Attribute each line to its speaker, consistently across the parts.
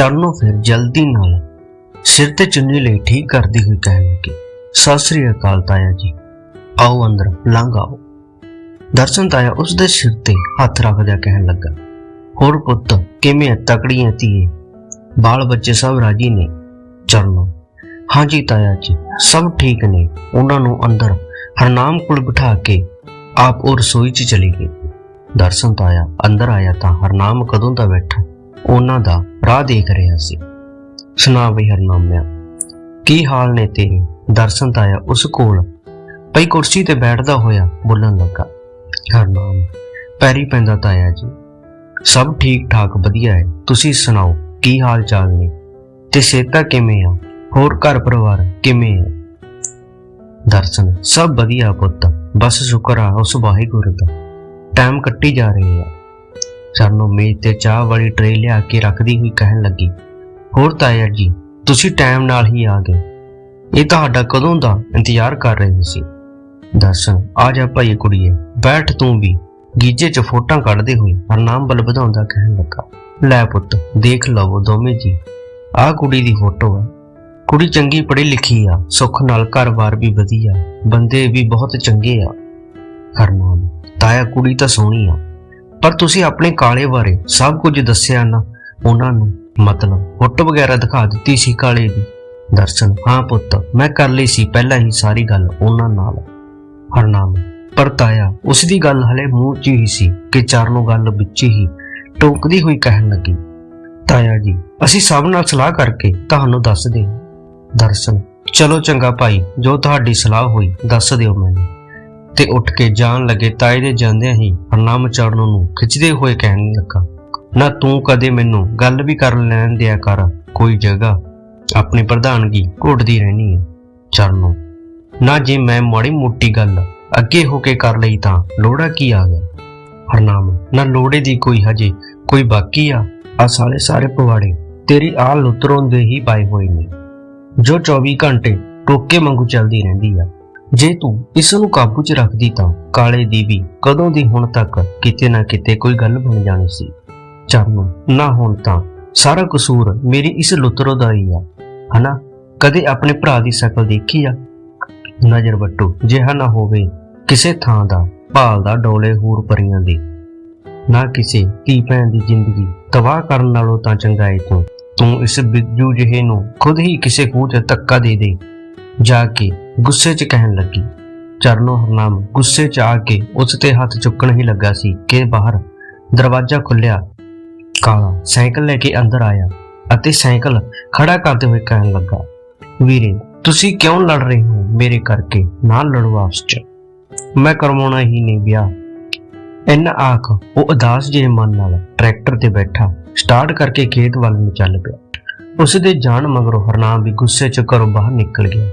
Speaker 1: ਚਰਨੋਂ ਫਿਰ, ਜਲਦੀ ਨਾਲ। ਸਿਰ ਤੇ ਚੁੰਨੀ ਲਈ ਠੀਕ ਕਰਦੀ ਹੋਈ ਕਹਿਣ ਲੱਗੀ, ਸਤਿ ਸ੍ਰੀ ਅਕਾਲ ਤਾਇਆ ਜੀ। ਆਓ ਅੰਦਰ, ਲੰਘ ਆਓ। ਦਰਸ਼ਨ ਤਾਇਆ ਉਸ ਦੇ ਸਿਰ ਤੇ ਹੱਥ ਰੱਖਦਿਆਂ ਕਹਿਣ ਲੱਗਾ, ਹੋਰ ਪੁੱਤ, ਕਿਵੇਂ ਤਕੜੀਆਂ ਧੀਏ? ਬਾਲ ਬੱਚੇ ਸਭ ਰਾਜੀ ਨੇ? ਚਰਨੋ ਹਾਂਜੀ ਤਾਇਆ ਜੀ, ਸਭ ਠੀਕ ਨੇ। ਉਹਨਾਂ ਨੂੰ ਅੰਦਰ ਹਰਨਾਮ ਕੋਲ ਬਿਠਾ ਕੇ ਆਪ ਉਹ ਰਸੋਈ 'ਚ ਚਲੀ ਗਈ। ਦਰਸ਼ਨ ਤਾਇਆ ਅੰਦਰ ਆਇਆ ਤਾਂ ਹਰਨਾਮ ਕਦੋਂ ਦਾ ਬੈਠਾ ਉਹਨਾਂ ਦਾ ਰਾਹ ਦੇਖ ਰਿਹਾ ਸੀ। ਸੁਣਾ ਬਈ ਹਰਨਾਮਿਆ, ਕੀ ਹਾਲ ਨੇ ਤੇਰੇ? ਦਰਸ਼ਨ ਤਾਇਆ ਉਸ ਕੋਲ। ਪਈ ਕੁਰਸੀ ਤੇ ਬੈਠਦਾ ਹੋਇਆ ਬੋਲਣ ਲੱਗਾ, ਹਰਨਾਮ, ਪੈਰੀ ਪੈਂਦਾ ਤਾਇਆ ਜੀ। ਸਭ ਠੀਕ ਠਾਕ ਵਧੀਆ ਹੈ। ਤੁਸੀਂ ਸੁਣਾਓ, ਕੀ ਹਾਲ ਚਾਲ ਨੇ? ਤੇ ਸੇਤਾ ਕਿਵੇਂ ਆ? ਹੋਰ ਘਰ ਪਰਿਵਾਰ ਕਿਵੇਂ ਹੈ ਦਰਸ਼ਨ, ਸਭ ਵਧੀਆ ਪੁੱਤ। ਬਸ ਸ਼ੁਕਰ ਆ ਉਸ ਵਾਹਿਗੁਰੂ ਦਾ। ਟਾਈਮ ਕੱਟੀ ਜਾ ਰਹੀ ਆ। ਸਾਨੂੰ ਮੇਜ਼ ਤੇ ਚਾਹ ਵਾਲੀ ਟਰੇ ਲਿਆ ਕੇ ਰੱਖਦੀ ਹੋਈ ਕਹਿਣ ਲੱਗੀ, ਹੋਰ ਤਾਇਆ ਜੀ, ਤੁਸੀਂ ਟਾਈਮ ਨਾਲ ਹੀ ਆ ਗਏ। ਇਹ ਤੁਹਾਡਾ ਕਦੋਂ ਦਾ ਇੰਤਜ਼ਾਰ ਕਰ ਰਹੇ ਸੀ? ਦਰਸ਼ਨ ਆ ਜਾ ਭਾਈ ਕੁੜੀਏ, ਬੈਠ ਤੂੰ ਵੀ। ਗੀਜੇ 'ਚ ਫੋਟਾਂ ਕੱਢਦੇ ਹੋਏ ਹਰਨਾਮ ਬਲ ਵਧਾਉਂਦਾ ਕਹਿਣ ਲੱਗਾ, ਲੈ ਪੁੱਤ, ਦੇਖ ਲਵੋ ਦੋਵੇਂ ਜੀ ਆਹ ਕੁੜੀ ਦੀ ਫੋਟੋ ਆ। ਕੁੜੀ ਚੰਗੀ ਪੜ੍ਹੀ ਲਿਖੀ ਆ, ਸੁੱਖ ਨਾਲ ਘਰ-ਬਾਰ ਵੀ ਵਧੀਆ, ਬੰਦੇ ਵੀ ਬਹੁਤ ਚੰਗੇ ਆ। ਹਰਨਾਮ ਤਾਇਆ ਕੁੜੀ ਤਾਂ ਸੋਹਣੀ ਆ ਪਰ ਤੁਸੀਂ ਆਪਣੇ ਕਾਲੇ ਬਾਰੇ ਸਭ ਕੁਝ ਦੱਸਿਆ ਨਾ, ਉਹਨਾਂ ਨੂੰ ਮਤਲਬ ਫੋਟੋ ਵਗੈਰਾ ਦਿਖਾ ਦਿੱਤੀ ਸੀ ਕਾਲੇ ਦੀ। ਦਰਸ਼ਨ, ਹਾਂ ਪੁੱਤ, ਮੈਂ ਕਰ ਲਈ ਸੀ, ਪਹਿਲਾਂ ਹੀ ਸਾਰੀ ਗੱਲ ਉਹਨਾਂ ਨਾਲ। ਹਰਨਾਮ ਪਰ ਤਾਇਆ ਉਸ ਦੀ ਗੱਲ ਹਲੇ ਮੂੰਹ 'ਚ ਹੀ ਸੀ ਕਿ ਚਰਨੋਂ ਗੱਲ ਵਿੱਚ ਹੀ ਟੋਕਦੀ ਹੋਈ ਕਹਿਣ ਲੱਗੀ, ਤਾਇਆ ਜੀ, ਅਸੀਂ ਸਭ ਨਾਲ ਸਲਾਹ ਕਰਕੇ ਤੁਹਾਨੂੰ ਦੱਸ ਦੇ। ਦਰਸ਼ਨ, ਚਲੋ ਚੰਗਾ ਭਾਈ, ਜੋ ਤੁਹਾਡੀ ਸਲਾਹ ਹੋਈ, ਦੱਸ ਦਿਓ ਮੈਨੂੰ। ਤੇ ਉੱਠ ਕੇ ਜਾਣ ਲੱਗੇ ਤਾਏ ਦੇ ਜਾਂਦਿਆਂ ਹੀ ਹਰਨਾਮ ਚਰਨੋਂ ਨੂੰ ਖਿੱਚਦੇ ਹੋਏ ਕਹਿਣ ਲੱਗਾ, ਨਾ ਤੂੰ ਕਦੇ ਮੈਨੂੰ ਗੱਲ ਵੀ ਕਰ ਲੈਣ ਦਿਆ ਕਰ, ਕੋਈ ਜਗ੍ਹਾ। ਆਪਣੀ ਪ੍ਰਧਾਨਗੀ ਘੋਟਦੀ ਰਹਿਣੀ ਹੈ, ਚਰਨੋਂ। ਨਾ ਜੇ ਮੈਂ ਮਾੜੀ ਮੋਟੀ ਗੱਲ ਅੱਗੇ ਹੋ ਕੇ ਕਰ ਲਈ ਤਾਂ ਲੋੜਾ ਕੀ ਆ ਗਿਆ? ਹਰਨਾਮ ਨਾ ਲੋੜੇ ਦੀ ਕੋਈ ਹਜੇ ਕੋਈ ਬਾਕੀ ਆ। ਆ ਸਾਲੇ ਸਾਰੇ ਪਵਾੜੇ ਤੇਰੀ ਆ ਲੁੱਤਰੋਂ ਦੇ ਹੀ ਪਾਏ ਹੋਏ ਨੇ। ਜੋ 24 ਘੰਟੇ ਟੋਕੇ ਵਾਂਗੂ ਚੱਲਦੀ ਰਹਿੰਦੀ ਆ। ਜੇ ਤੂੰ ਇਸ ਨੂੰ ਕਾਬੂ 'ਚ ਰੱਖਦੀ ਤਾਂ ਕਾਲੇ ਦੀ ਵੀ ਕਦੋਂ ਦੀ ਹੁਣ ਤੱਕ ਕਿਤੇ ਨਾ ਕਿਤੇ ਕੋਈ ਗੱਲ ਬਣ ਜਾਣੀ ਸੀ। ਚਰਨੋ ਨਾ ਹੁਣ ਤਾਂ ਸਾਰਾ ਕਸੂਰ ਮੇਰੀ ਇਸ ਲੁੱਤਰੋ ਦਾ ਹੀ ਆ। ਹਨਾ? ਕਦੇ ਆਪਣੇ ਭਰਾ ਦੀ ਸ਼ਕਲ ਦੇਖੀ ਆ? ਨਜ਼ਰ ਵੱਟੂ, ਜਿਹਾ ਨਾ ਹੋਵੇ ਕਿਸੇ ਥਾਂ ਦਾ ਭਾਲ ਦਾ ਡੋਲੇ ਹੂਰ ਪਰੀਆਂ ਦੀ। ਨਾ ਕਿਸੇ ਧੀ ਭੈਣ ਦੀ ਜ਼ਿੰਦਗੀ ਤਬਾਹ ਕਰਨ ਨਾਲੋਂ ਤਾਂ ਚੰਗਾ ਏ ਤੂੰ। ਤੂੰ ਇਸ ਬਿੱਜੂ ਜਿਹੇ ਨੂੰ ਖੁਦ ਹੀ ਕਿਸੇ ਖੂਹ 'ਚ ਧੱਕਾ ਦੇ ਦੇ। ਜਾ ਕੇ ਗੁੱਸੇ 'ਚ ਕਹਿਣ ਲੱਗੀ। ਚਰਨੋ ਹਰਨਾਮ ਗੁੱਸੇ 'ਚ ਆ ਕੇ ਉਸ ਤੇ ਹੱਥ ਚੁੱਕਣ ਹੀ ਲੱਗਾ ਸੀ ਕਿ ਬਾਹਰ ਦਰਵਾਜ਼ਾ ਖੁੱਲਿਆ ਕਾਲਾ ਸਾਈਕਲ ਲੈ ਕੇ ਅੰਦਰ ਆਇਆ ਅਤੇ ਸਾਈਕਲ ਖੜਾ ਕਰਦੇ ਹੋਏ ਕਹਿਣ ਲੱਗਾ, ਵੀਰੇ, ਤੁਸੀਂ ਕਿਉਂ ਲੜ ਰਹੇ ਹੋ ਮੇਰੇ ਕਰਕੇ? ਨਾ ਲੜੋ ਆਪਸ 'ਚ। ਮੈਂ ਕਰਵਾਉਣਾ ਹੀ ਨਹੀਂ ਵਿਆਹ। ਇੰਨਾ ਆਖ ਉਹ ਉਦਾਸ ਜਿਹੇ ਮਨ ਨਾਲ ਟਰੈਕਟਰ ਤੇ ਬੈਠਾ, ਸਟਾਰਟ ਕਰਕੇ ਖੇਤ ਵੱਲ ਨੂੰ ਚੱਲ ਪਿਆ। ਉਸ ਦੇ ਜਾਣ ਮਗਰੋਂ ਹਰਨਾਮ ਵੀ ਗੁੱਸੇ 'ਚ ਘਰੋਂ ਬਾਹਰ ਨਿਕਲ ਗਿਆ।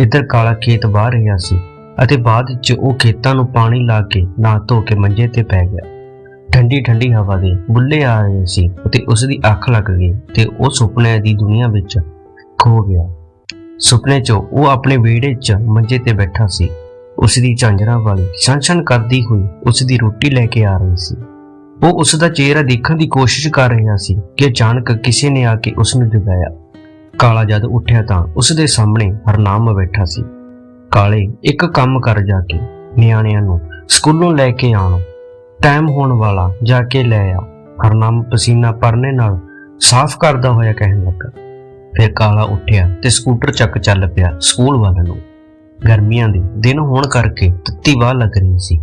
Speaker 1: ਇੱਧਰ ਕਾਲਾ ਖੇਤ ਬਾਹਰ ਰਿਹਾ ਸੀ ਅਤੇ ਬਾਅਦ 'ਚ ਉਹ ਖੇਤਾਂ ਨੂੰ ਪਾਣੀ ਲਾ ਕੇ ਨਾ ਧੋ ਕੇ ਮੰਜੇ ਤੇ ਪੈ ਗਿਆ। ਠੰਡੀ ਠੰਡੀ ਹਵਾ ਦੇ ਬੁੱਲੇ ਆ ਰਹੇ ਸੀ ਅਤੇ ਉਸ ਦੀ ਅੱਖ ਲੱਗ ਗਈ ਤੇ ਉਹ ਸੁਪਨੇ ਦੀ ਦੁਨੀਆ ਵਿੱਚ ਖੋ ਗਿਆ। ਸੁਪਨੇ 'ਚ ਉਹ ਆਪਣੇ ਵਿਹੜੇ 'ਚ ਮੰਜੇ ਤੇ ਬੈਠਾ ਸੀ। ਉਸ ਦੀ ਝਾਂਜਰਾਂ ਵਾਲੀ ਛਣ ਕਰਦੀ ਹੋਈ ਉਸ ਦੀ ਰੋਟੀ ਲੈ ਕੇ ਆ ਰਹੀ ਸੀ। ਉਹ ਉਸ ਦਾ ਚਿਹਰਾ ਦੇਖਣ ਦੀ ਕੋਸ਼ਿਸ਼ ਕਰ ਰਿਹਾ ਸੀ ਕਿ ਅਚਾਨਕ ਕਿਸੇ ਨੇ ਆ ਕੇ ਉਸ ਨੂੰ ਜਗਾਇਆ। ਕਾਲਾ ਜਦ ਉੱਠਿਆ ਤਾਂ ਉਸ ਦੇ ਸਾਹਮਣੇ ਹਰਨਾਮ ਬੈਠਾ ਸੀ। ਕਾਲੇ, ਇੱਕ ਕੰਮ ਕਰ ਜਾ ਕੇ, ਨਿਆਣਿਆਂ ਨੂੰ ਸਕੂਲੋਂ ਲੈ ਕੇ ਆਉਣ। ਟਾਈਮ ਹੋਣ ਵਾਲਾ ਜਾ ਕੇ ਲੈ ਆ। ਹਰਨਾਮ ਪਸੀਨਾ ਪਰਨੇ ਨਾਲ ਸਾਫ਼ ਕਰਦਾ ਹੋਇਆ ਕਹਿਣ ਲੱਗਾ। ਫਿਰ ਕਾਲਾ ਉੱਠਿਆ ਤੇ ਸਕੂਟਰ ਚੱਕ ਚੱਲ ਪਿਆ ਸਕੂਲ ਵੱਲ ਨੂੰ। ਗਰਮੀਆਂ ਦੇ ਦਿਨ ਹੋਣ ਕਰਕੇ ਤੱਤੀ ਵਾਹ ਲੱਗ ਰਹੀ ਸੀ।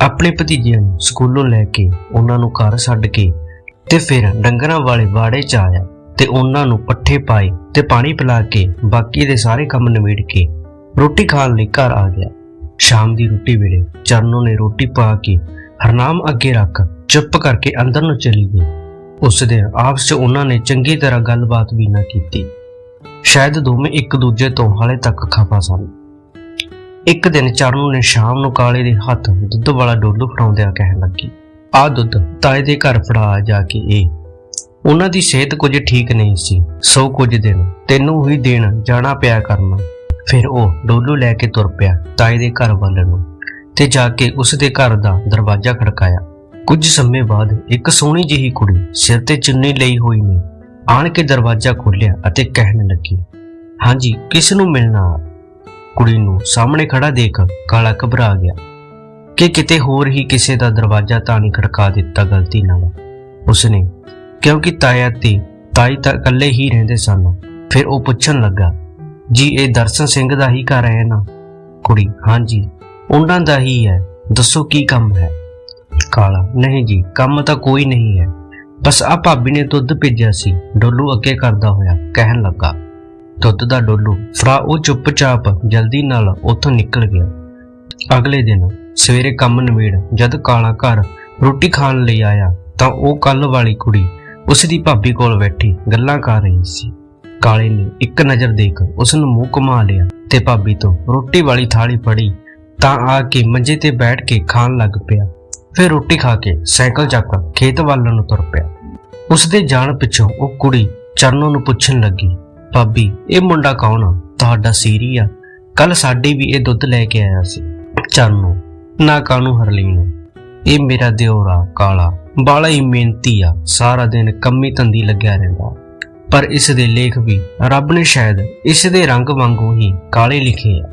Speaker 1: ਆਪਣੇ ਭਤੀਜਿਆਂ ਨੂੰ ਸਕੂਲੋਂ ਲੈ ਕੇ ਉਹਨਾਂ ਨੂੰ ਘਰ ਛੱਡ ਕੇ ਤੇ ਫਿਰ ਡੰਗਰਾਂ ਵਾਲੇ ਬਾੜੇ 'ਚ ਆਇਆ। ਤੇ ਉਹਨਾਂ ਨੂੰ ਪੱਠੇ ਪਾਏ ਤੇ ਪਾਣੀ ਪਿਲਾ ਕੇ ਬਾਕੀ ਦੇ ਸਾਰੇ ਕੰਮ ਨਿਬੇੜ ਕੇ ਰੋਟੀ ਖਾਣ ਲਈ ਘਰ ਆ ਗਿਆ। ਸ਼ਾਮ ਦੀ ਰੋਟੀ ਵੇਲੇ ਚਰਨੋ ਨੇ ਰੋਟੀ ਪਾ ਕੇ ਹਰਨਾਮ ਅੱਗੇ ਰੱਖ ਚੁੱਪ ਕਰਕੇ ਅੰਦਰ ਨੂੰ ਚਲੀ ਗਈ। ਉਸ ਦਿਨ ਆਪਸ 'ਚ ਉਹਨਾਂ ਨੇ ਚੰਗੀ ਤਰ੍ਹਾਂ ਗੱਲਬਾਤ ਵੀ ਨਾ ਕੀਤੀ। ਸ਼ਾਇਦ ਦੋਵੇਂ ਇੱਕ ਦੂਜੇ ਤੋਂ ਹਾਲੇ ਤੱਕ ਖਫਾ ਸਨ। ਇੱਕ ਦਿਨ ਚਰਨੂ ਨੇ ਸ਼ਾਮ ਨੂੰ ਕਾਲੇ ਦੇ ਹੱਥ ਦੁੱਧ ਵਾਲਾ ਡੋਲੂ ਫੜਾਉਂਦਿਆਂ ਕਹਿਣ ਲੱਗੀ ਆਹ ਦੁੱਧ, ਤਾਏ ਦੇ ਘਰ ਫੜਾ ਜਾ ਕੇ ਇਹ। ਉਹਨਾਂ ਦੀ ਸਿਹਤ ਕੁਝ ਠੀਕ ਨਹੀਂ ਸੀ, ਸੋ ਕੁਝ ਦਿਨ ਤੈਨੂੰ ਹੀ ਦੇਣ ਜਾਣਾ ਪਿਆ ਕਰਨਾ ਫਿਰ ਉਹ ਡੋਲੂ ਲੈ ਕੇ ਤੁਰ ਪਿਆ ਤਾਏ ਦੇ ਘਰ ਵੱਲ ਨੂੰ ਤੇ ਜਾ ਕੇ ਉਸ ਦੇ ਘਰ ਦਾ ਦਰਵਾਜ਼ਾ ਖੜਕਾਇਆ। ਕੁਝ ਸਮੇਂ ਬਾਅਦ ਇੱਕ ਸੋਹਣੀ ਜਿਹੀ ਕੁੜੀ ਸਿਰ ਤੇ ਚੁੰਨੀ ਲਈ ਹੋਈ ਨੇ ਆਣ ਕੇ ਦਰਵਾਜ਼ਾ ਖੋਲ੍ਹਿਆ ਅਤੇ ਕਹਿਣ ਲੱਗੀ, ਹਾਂਜੀ, ਕਿਸ ਨੂੰ ਮਿਲਣਾ ਕੁੜੀ ਨੂੰ ਸਾਹਮਣੇ ਖੜਾ ਦੇਖ ਕਾਲਾ ਘਬਰਾ ਗਿਆ। ਕਿ ਕਿਤੇ ਹੋਰ ਹੀ ਕਿਸੇ ਦਾ ਦਰਵਾਜ਼ਾ ਤਾਂ ਨਹੀਂ ਖੜਕਾ ਦਿੱਤਾ ਗਲਤੀ ਨਾਲ। ਉਸਨੇ ਕਿਉਂਕਿ ਤਾਇਆ ਤੇ ਤਾਈ ਤਾਂ ਇਕੱਲੇ ਹੀ ਰਹਿੰਦੇ ਸਨ। ਫਿਰ ਉਹ ਪੁੱਛਣ ਲੱਗਾ, ਜੀ, ਇਹ ਦਰਸ਼ਨ ਸਿੰਘ ਦਾ ਹੀ ਘਰ ਹੈ ਨਾ? ਕੁੜੀ ਹਾਂਜੀ ਉਹਨਾਂ ਦਾ ਹੀ ਹੈ। ਦੱਸੋ ਕੀ ਕੰਮ ਹੈ? ਕਾਲਾ, ਨਹੀਂ ਜੀ, ਕੰਮ ਤਾਂ ਕੋਈ ਨਹੀਂ ਹੈ। ਬਸ ਆ ਭਾਬੀ ਨੇ ਦੁੱਧ ਭੇਜਿਆ ਸੀ। ਡੋਲੂ ਅੱਗੇ ਕਰਦਾ ਹੋਇਆ ਕਹਿਣ ਲੱਗਾ। ਦੁੱਧ ਦਾ ਡੋਲੂ ਫਰਾ ਉਹ ਚੁੱਪਚਾਪ, ਜਲਦੀ ਨਾਲ ਉੱਥੋਂ ਨਿਕਲ ਗਿਆ। ਅਗਲੇ ਦਿਨ ਸਵੇਰੇ ਕੰਮ ਨਵੇੜ ਜਦ ਕਾਲਾ ਘਰ ਰੋਟੀ ਖਾਣ ਲਈ ਆਇਆ, ਤਾਂ ਉਹ ਕੱਲ ਵਾਲੀ ਕੁੜੀ ਉਸ ਦੀ ਭਾਬੀ ਕੋਲ ਬੈਠੀ ਗੱਲਾਂ ਕਰ ਰਹੀ ਸੀ। ਕਾਲੇ ਨੇ ਇੱਕ ਨਜ਼ਰ ਦੇਖ ਉਸ ਨੂੰ ਮੂੰਹ ਘੁਮਾ ਲਿਆ ਤੇ ਭਾਬੀ ਤੋਂ ਰੋਟੀ ਵਾਲੀ ਥਾਲੀ ਫੜੀ ਤਾਂ ਆ ਕੇ ਮੰਜੇ ਤੇ ਬੈਠ ਕੇ ਖਾਣ ਲੱਗ ਪਿਆ। ਫਿਰ ਰੋਟੀ ਖਾ ਕੇ ਸਾਈਕਲ ਚੱਕ ਖੇਤ ਵੱਲ ਨੂੰ ਤੁਰ ਪਿਆ। ਉਸ ਦੇ ਜਾਣ ਪਿੱਛੋਂ ਉਹ ਕੁੜੀ ਚਰਨੋਂ ਨੂੰ ਪੁੱਛਣ ਲੱਗੀ, ਭਾਬੀ, ਇਹ ਮੁੰਡਾ ਕੌਣ ਆ? ਤੁਹਾਡਾ ਸੀਰੀ ਆ। ਕੱਲ ਸਾਡੇ ਵੀ ਇਹ ਦੁੱਧ ਲੈ ਕੇ ਆਇਆ ਸੀ। ਚਰਨੋ, ਨਾ ਕਾਨੂੰ ਹਰਲੀਨ? ਇਹ ਮੇਰਾ ਦਿਓਰਾ ਕਾਲਾ ਬਾਲਾ ਹੀ ਮਿਹਨਤੀ ਆ, ਸਾਰਾ ਦਿਨ ਕੰਮੀ ਤੰਦੀ ਲੱਗਿਆ ਰਹਿੰਦਾ। ਪਰ ਇਸ ਦੇ ਲੇਖ ਵੀ ਰੱਬ ਨੇ ਸ਼ਾਇਦ ਇਸ ਦੇ ਰੰਗ ਵਾਂਗੂ ਹੀ ਕਾਲੇ ਲਿਖੇ ਆ।